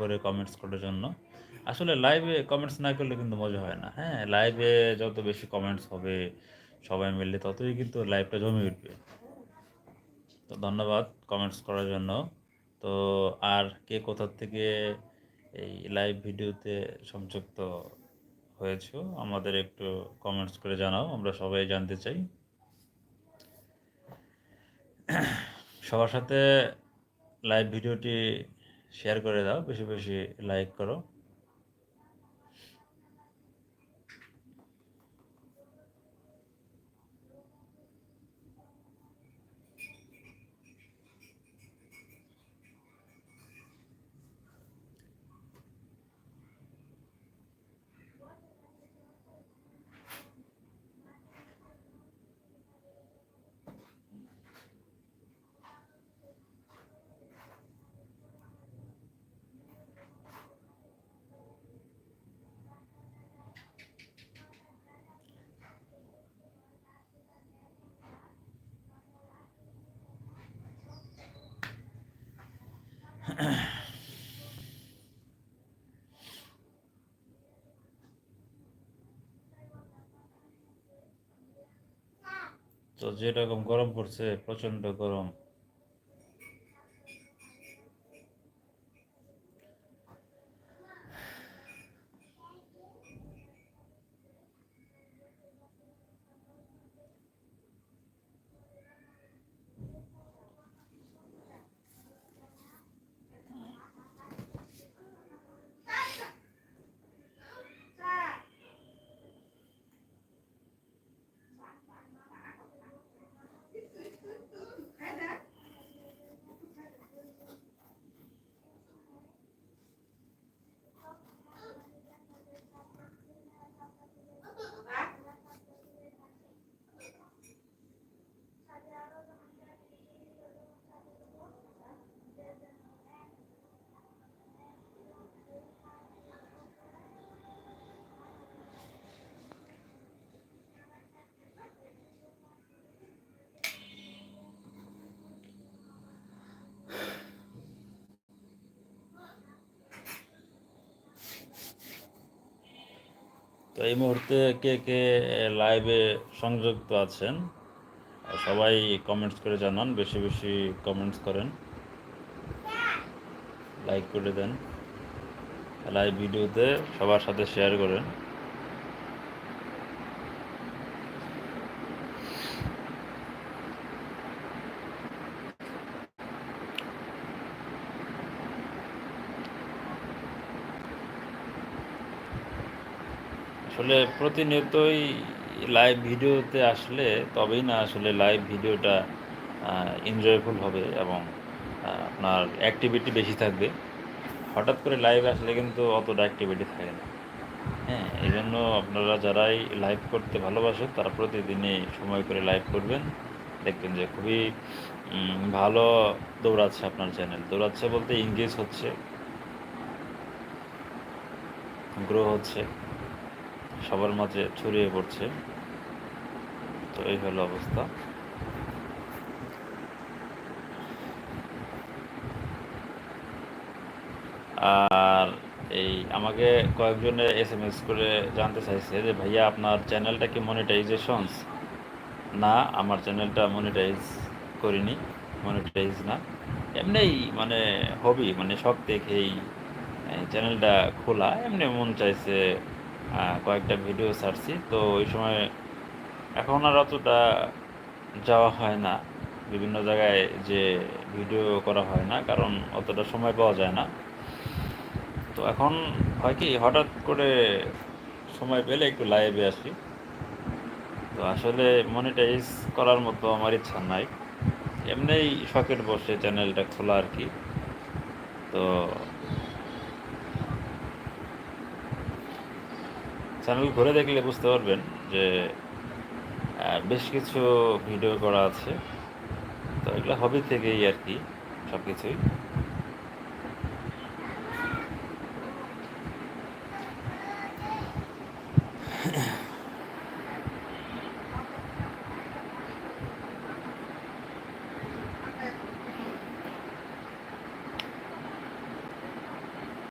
করে কমেন্টস করার জন্য। আসলে লাইভে কমেন্টস না করলে কিন্তু মজা হয় না হ্যাঁ? লাইভে যত বেশি কমেন্টস হবে সবাই মিললে ততই কিন্তু লাইভটা জমে উঠবে। তো ধন্যবাদ কমেন্টস করার জন্য। তো আর কে কোথা থেকে এই লাইভ ভিডিওতে সংযুক্ত হয়েছো, আমাদের একটু কমেন্টস করে জানাও, আমরা সবাই জানতে চাই। সবার সাথে লাইভ ভিডিওটি শেয়ার করে দাও বেশি বেশি লাইক করো তো যেরকম গরম পড়ছে প্রচণ্ড গরম। তো এই মুহূর্তে কে কে লাইভে সংযুক্ত আছেন সবাই কমেন্টস করে জানান, বেশি বেশি কমেন্টস করেন। লাইক করে দেন। লাইভ ভিডিওতে সবার সাথে শেয়ার করেন। আসলে প্রতিনিয়তই লাইভ ভিডিওতে আসলে তবেই না আসলে লাইভ ভিডিওটা এনজয়ফুল হবে এবং আপনার অ্যাক্টিভিটি বেশি থাকবে। হঠাৎ করে লাইভ আসলে কিন্তু অতটা অ্যাক্টিভিটি থাকে না। হ্যাঁ এই জন্য আপনারা যারাই লাইভ করতে ভালোবাসেন তারা প্রতিদিনই সময় করে লাইভ করবেন। দেখবেন যে খুবই ভালো দৌড়াচ্ছে আপনার চ্যানেল দৌড়াচ্ছে বলতে ইংগেজ হচ্ছে গ্রো হচ্ছে। সবার মাঝে ছড়িয়ে পড়ছে। তো এই হলো অবস্থা। আর এই আমাকে কয়েকজনে এস এম এস করে জানতে চাইছে যে, ভাইয়া, আপনার চ্যানেলটা কি মনিটাইজেশনস না, আমার চ্যানেলটা মনিটাইজ করিনি মনিটাইজ না। এমনিই মানে হবি মানে শখ দেখেই চ্যানেলটা খোলা। এমনি মন চাইছে কয়েকটা ভিডিও ছাড়ছি। তো ওই সময় এখন আর অতটা যাওয়া হয় না। বিভিন্ন জায়গায় যে ভিডিও করা হয় না, কারণ অতটা সময় পাওয়া যায় না। তো এখন হয় কি, হঠাৎ করে সময় পেলে একটু লাইভে আসি। তো আসলে মনিটাইজ করার মতো আমার ইচ্ছা নাই। এমনিই শখের বসে চ্যানেলটা খোলা আর কি। তো চ্যানেল ঘুরে দেখলে বুঝতে পারবেন যে বেশ কিছু ভিডিও করা আছে। তো এগুলো হবি থেকেই আর কি সব কিছুই